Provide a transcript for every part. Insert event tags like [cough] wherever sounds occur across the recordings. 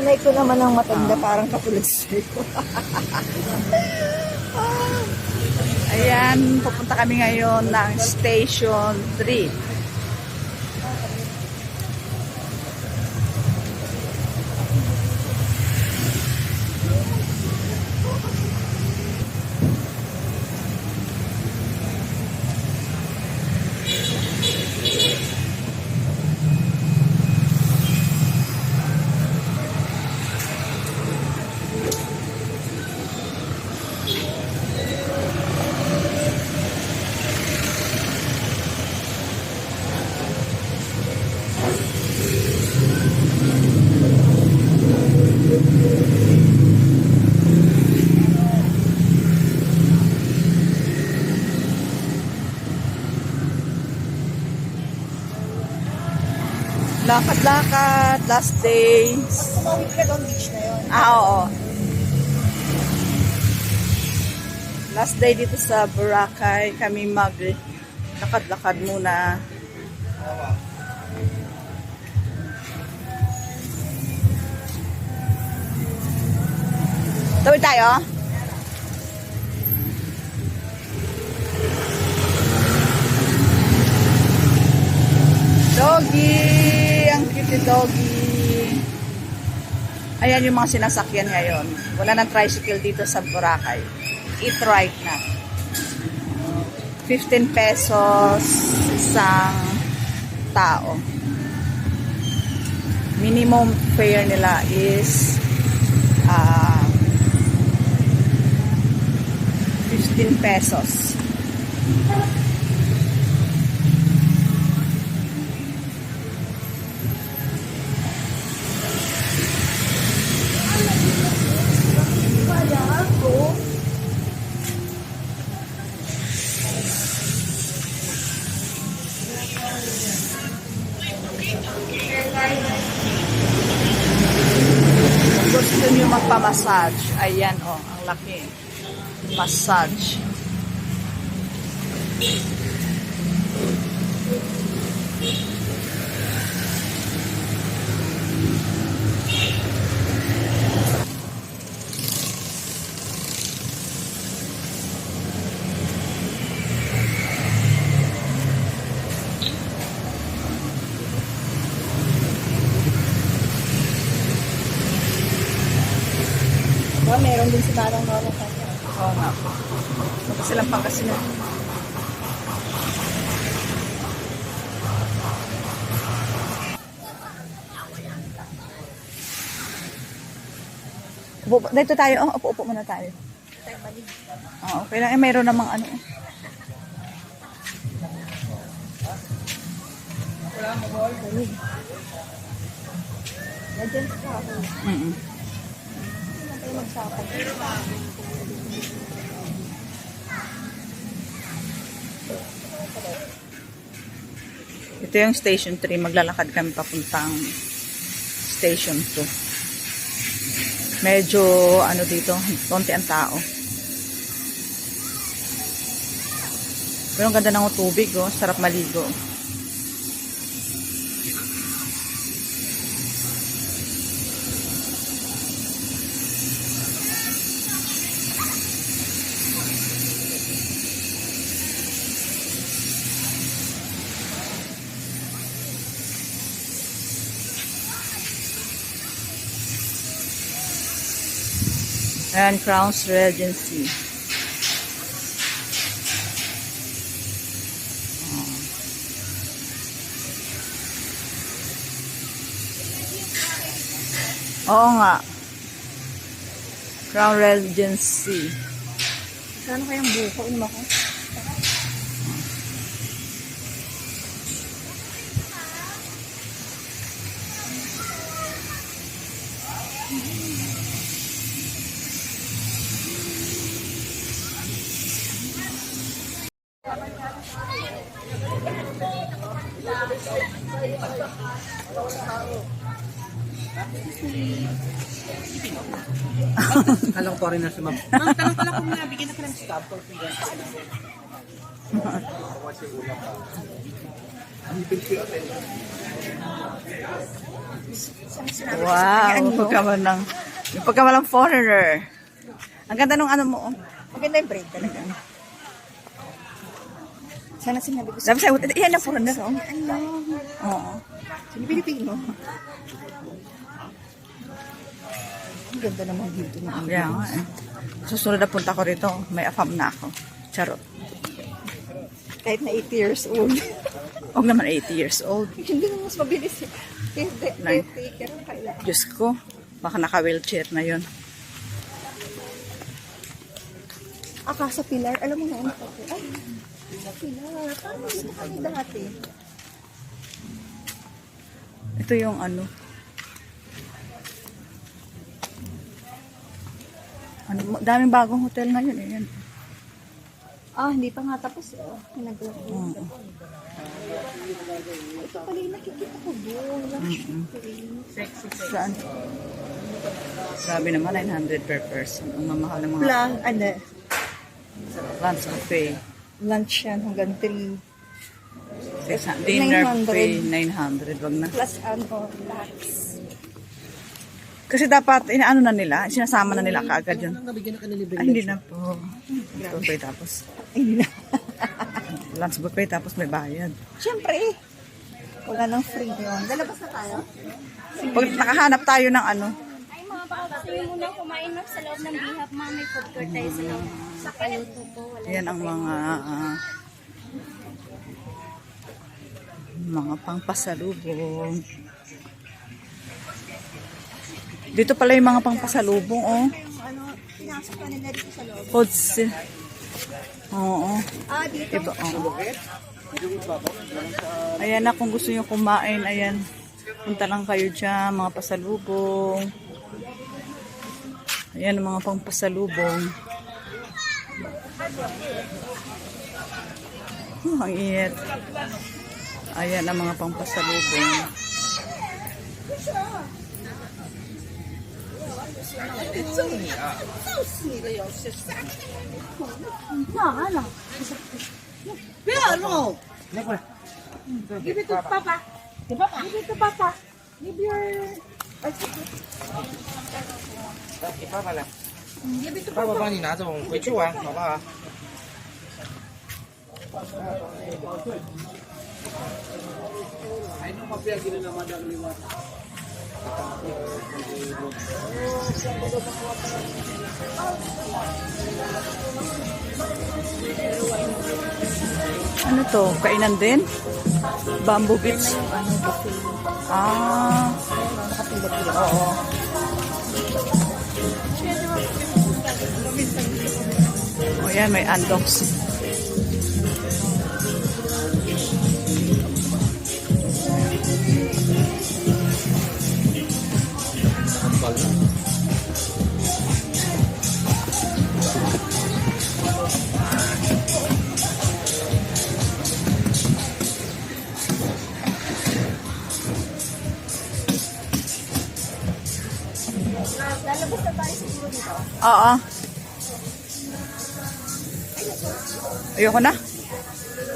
Tinay ko naman ang matanda, parang katulad sa'yo. [laughs] Ayan, pupunta kami ngayon ng Station 3. Lakad-lakad, last days. Tumawid ka doon, beach na yun. Ah, oo. Last day dito sa Boracay, kami mag lakad-lakad muna. Tawid tayo? Doggy! Ni Doggy. Ayan yung mga sinasakyan ngayon. Wala nang tricycle dito sa Boracay. Eat right na. 15 pesos isang tao. Minimum fare nila is ah 15 pesos. Kung gusto nyo magpamassage, ayan o, oh, ang laki. Massage. Diba, meron din si Barang Nora sa Oo nga po. Baka pangasinan. Upo, dito tayo. Oh, upo, upo muna tayo. Ah, okay lang. Eh, mayroon namang ano. eh. Nandiyan sa ako. Mm-mm. Tayo magsapag. Ito yung station 3. Maglalakad kami papuntang station 2. Medyo ano dito, konti ang tao. Pero ang ganda ng tubig, oh. Sarap maligo. Ayan, Crown's Regency. Oo nga. Crown Regency. Saan kayang buko? Inom ako. Na si ma'am. Ma'am, tanong pala kung nabigyan na ka ng stop for free. Wow, pagkaman ng, yung pagkaman ng foreigner. Ang ganda nung ano mo. oh. Maganda yung braid talaga. Sana sinabi ko sa Sabi sa'yo, yan ang foreigner, oh. ano, Oo. sino Pilipino? Ang ganda naman dito na. Kaya nga eh. Susunod na punta ko rito, may afam na ako. Charot. Kahit na 80 years old. [laughs] Huwag naman 80 years old. Hindi na mas mabilis kailangan. Diyos ko, baka naka-wheelchair na yun. Akasa Pilar, alam mo na ano? Ay, sa Pilar. Paano dito kami dati? Ito yung ano. Ano, daming bagong hotel ngayon eh. Yan. Ah, hindi pa nga tapos. Oh, pinagawa ko. Oo. Ito pala yung nakikita ko doon. Saan? Grabe naman, 900 per person. Ang mamahal ng mga Plan, ano, lunch buffet. lunch yan hanggang 3. Sa dinner 900. buffet, 900. Wag na. Plus ano, tax. Kasi dapat, inaano na nila, sinasama na nila kaagad yun. Na. Ay, hindi na po. Buffet tapos. Ay, hindi na. [laughs] Lunch buffet tapos may bayad. Siyempre eh. Wala nang free yun. Lalabas na tayo? Pag nakahanap tayo ng ano, Ay, mga baka nyo muna kumain no, sa loob ng bihap, mga may food court tayo sa loob. Sa kaluto po, wala. yan ang mga ah, mga pangpasalubong. Dito pala yung mga pangpasalubong, oh. Foods. Oo. Ah, dito. Diba? Oo. Ayan na, kung gusto nyo kumain, ayan. Punta lang kayo dyan, mga pasalubong. Ayan ang mga pangpasalubong. Oh, ang init. Ayan ang mga pangpasalubong. 揍你啊！揍死你了，游戏！你干啥呢！不要弄！来过来。嗯。给给爸爸，给爸爸，给给给爸爸，你别……哎，给爸爸来。给爸爸爸，爸爸帮你拿着，我们回去玩，好不好？哎，你妈别的着他妈捣乱。Ano to? Kainan din? Bamboo Beach? Ah. Oo. O yan, may andoks. Lalabas na tayo siguro dito. Oo. Ayoko na.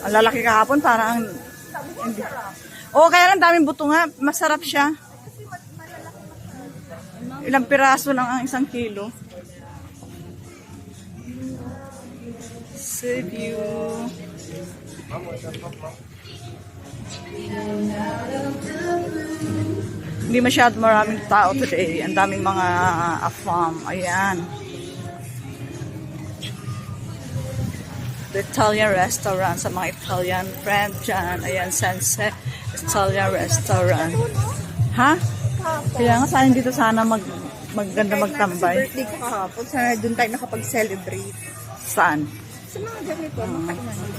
Ang lalaki kahapon, parang... Oo, kaya lang daming buto nga. Masarap siya. Ilang piraso lang ang isang kilo. Save you. Hindi masyado maraming tao today. Ang daming mga afam. Ayan. The Italian restaurant sa mga Italian friend dyan. Ayan, Sunset Italian restaurant. Ha? Kaya nga sana dito sana mag magganda magtambay. Birthday ko kahapon. Sana doon tayo nakapag-celebrate. Saan? Sa mga ganito, makainan.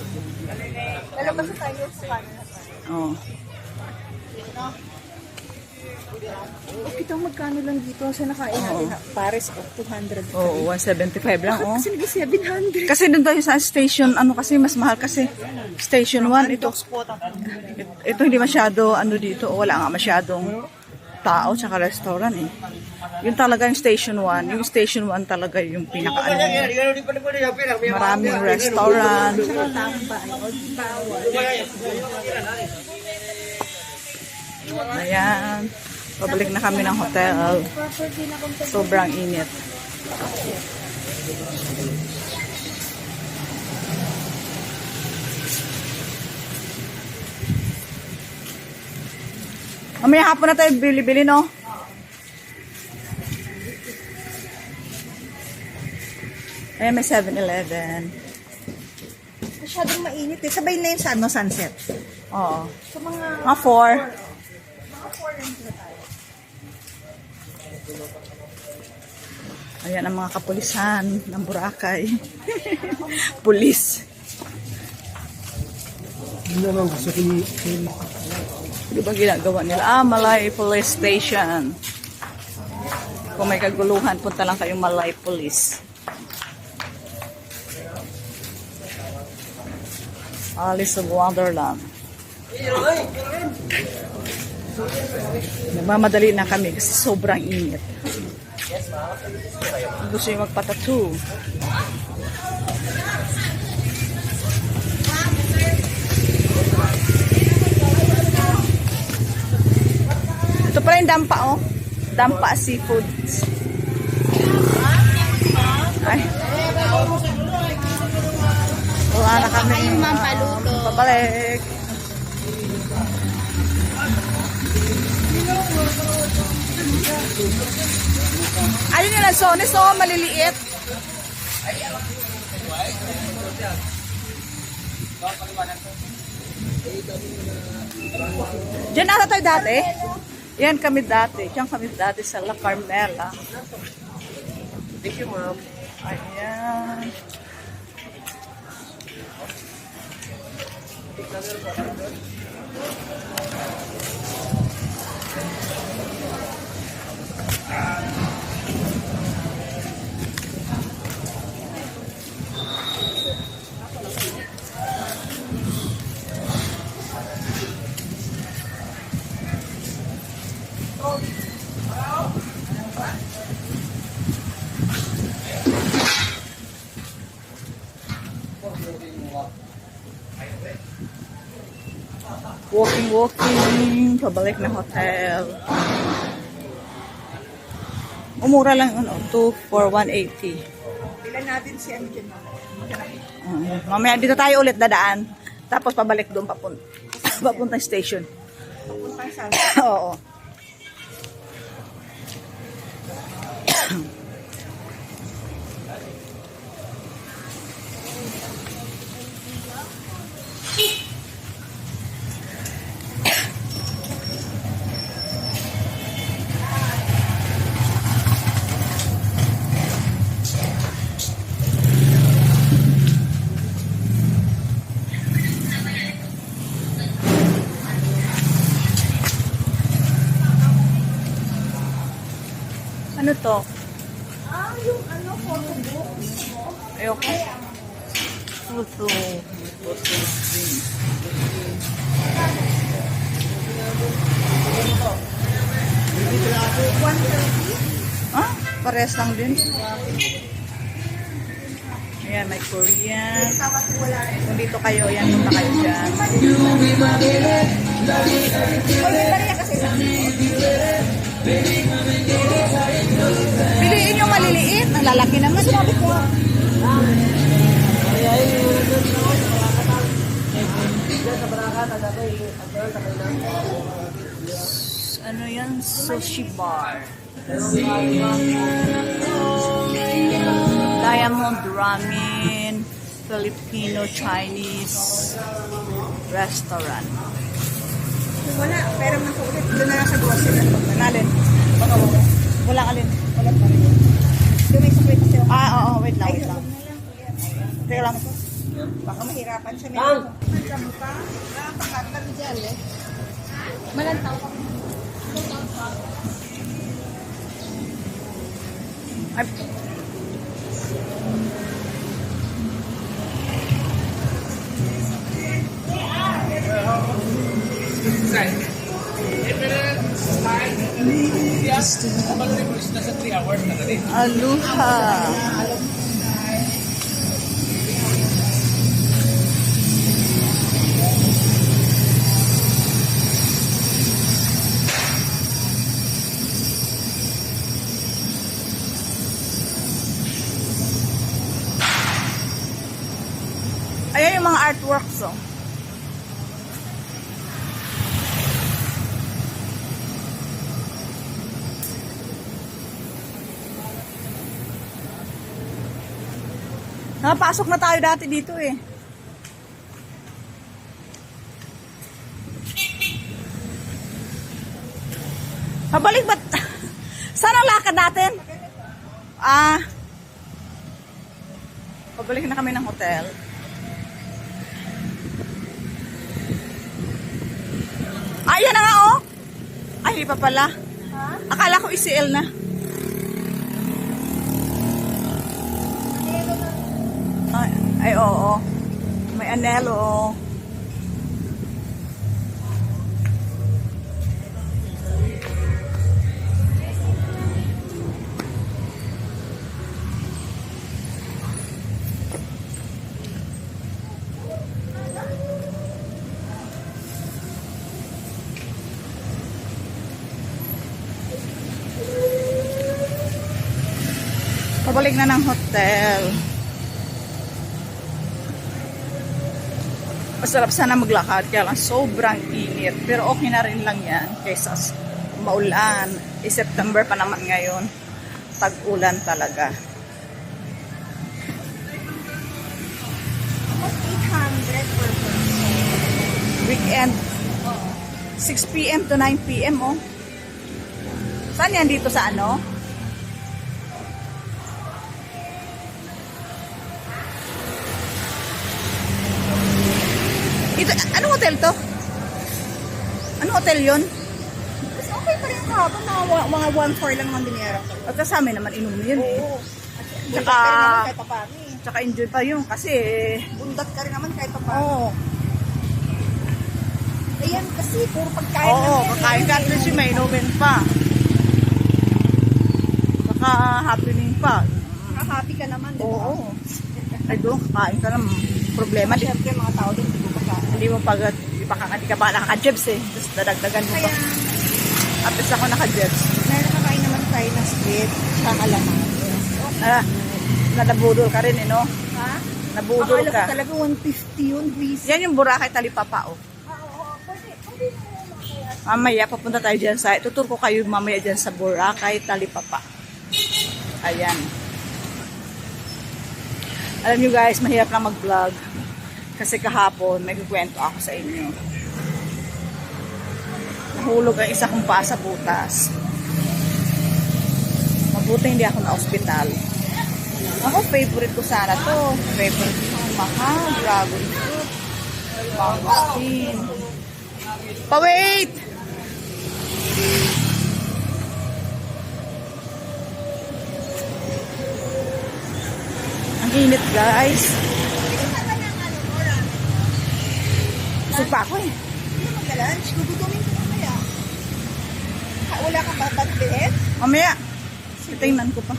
Lalabas na tayo sa kanila. Oh. Oh, kita magkano lang dito sa nakain natin. ha? Pares of 200. Oo, 175 lang, oh. Kasi nag 700. Kasi doon tayo sa station, ano kasi, mas mahal kasi. Station 1, ito. Ito hindi masyado, ano dito, wala nga masyadong tao, tsaka restaurant eh. Yun talaga yung station 1. Yung station 1 talaga yung pinaka ano. Maraming restaurant. Ayan. Pabalik na kami ng hotel. Sobrang init. Mamaya hapon na tayo bili-bili, no? Ayan, may 7-Eleven. Masyadong mainit eh. Sabay na yun sa ano, sunset. Oo. Sa mga... Mga 4. Mga foreign na tayo. Ayan ang mga kapulisan ng Boracay. [laughs] Pulis. Yun naman gusto ko ni Di ba ginagawa nila? Ah, Malay Police Station. Kung may kaguluhan, punta lang kayong Malay Police. Alice of Wonderland. Nagmamadali na kami kasi sobrang init. Gusto yung magpatattoo. Ito pala yung dampa, oh. Dampa Seafoods. Ay. Wala na kami. Um, Babalik. Ayun yung lansones, oh, maliliit. Diyan ata tayo dati. Yan kami dati. Diyan kami dati sa La Carmela. Thank you, ma'am. Ayan. Walking, walking. Pabalik na hotel. Umura lang, ano, 2 for 180. Bilan natin si ano dyan. Uh, mamaya dito tayo ulit dadaan. Tapos pabalik doon papunta. [laughs] Papuntang station. Papuntang sa [laughs] Oo. To? Ah, yung ano, photo book. Ayoko. Puto drink. Ah, pares lang din. Ayan, may Korean. Kung dito kayo, yan, punta kayo dyan. Yung maliliit. Ang lalaki naman. Sabi ko. Ano yan? Sushi bar. Diamond Ramen Filipino Chinese restaurant. Wala, pero man ulit. Doon na lang sa grocery. Alin? Wala alin. Wala pa rin. Ah, oo, wait lang, wait lang. Teka lang. Baka mahirapan siya. Ang! Ang pa. Ah, pakatan dyan eh. Malantaw ka. Ay, Aluha. Napasok na tayo dati dito eh. Pabalik ba't? [laughs] Saan ang lakad natin? Ah. Pabalik na kami ng hotel. Ah, yan na nga oh. Ay, pa pala. Akala ko ECL na. Ay, oo. May anelo. oh. Pabalik na ng hotel. Masarap sana maglakad, kaya lang sobrang init. Pero okay na rin lang yan kaysa maulan. Eh, September pa naman ngayon. Tag-ulan talaga. Almost 800 per. Weekend. 6 p.m. to 9 p.m. oh. Saan yan dito sa ano? Ito, anong hotel to? Anong hotel yon? Mas okay pa rin kahapon. Mga, wa- mga 1-4 lang naman binayaran ko. At sa amin naman inom yun eh. Oo. Bundat Tsaka- ka rin naman kahit pa paano eh. Tsaka enjoy pa yun kasi Bundat ka rin naman kahit pa paano. Oo. Ayan kasi, puro pagkain Oo, lang yan. kakain ka at least may inumin pa. Saka happening pa. Happy ka naman, di ba? Oo. Ay doon, kakain ka naman. Problema, Siyempre, mga tao pagkain. Hindi mo pag, di pa ka, hindi ka ba nakaka-jebs eh. Tapos dadagdagan mo pa. Kaya, At least ako naka-jebs. nakakain naman tayo ng split, tsaka alaman. Ah, nadabudol ka rin eh, no? Ha? Nabudol Akala ka. talaga 150 yun, Greasy. Yan yung Boracay Talipapa, oh. Mamaya, papunta tayo dyan sa, tutur ko kayo mamaya dyan sa Boracay Talipapa. Ayan. Alam nyo guys, mahirap lang mag-vlog. Kasi kahapon, may kukwento ako sa inyo. Nahulog ang isa kong paa sa butas. Mabuti hindi ako na ospital. Ako, favorite ko sana to. Favorite ko maha, dragon fruit, mangosteen. Pa-wait! Ang init guys. Busog pa ako eh. Hindi mo mag-lunch, gugutumin ko mamaya. Ha, wala kang babatbihin? Mamaya, titingnan ko pa.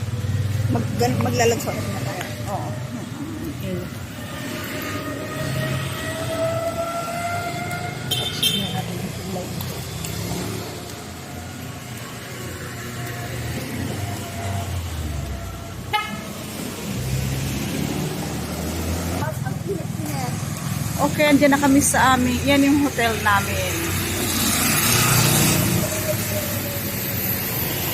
Mag, ulit na Okay, andyan na kami sa amin. Yan yung hotel namin.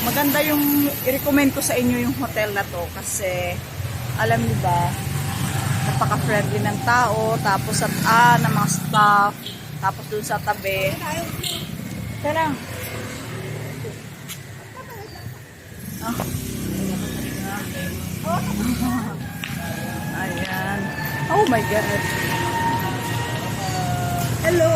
Maganda yung i-recommend ko sa inyo yung hotel na to kasi alam niyo ba, napaka-friendly ng tao, tapos at ah, ng mga staff, tapos dun sa tabi. Tara. Ah. [laughs] Ayan. Oh my God. Hello!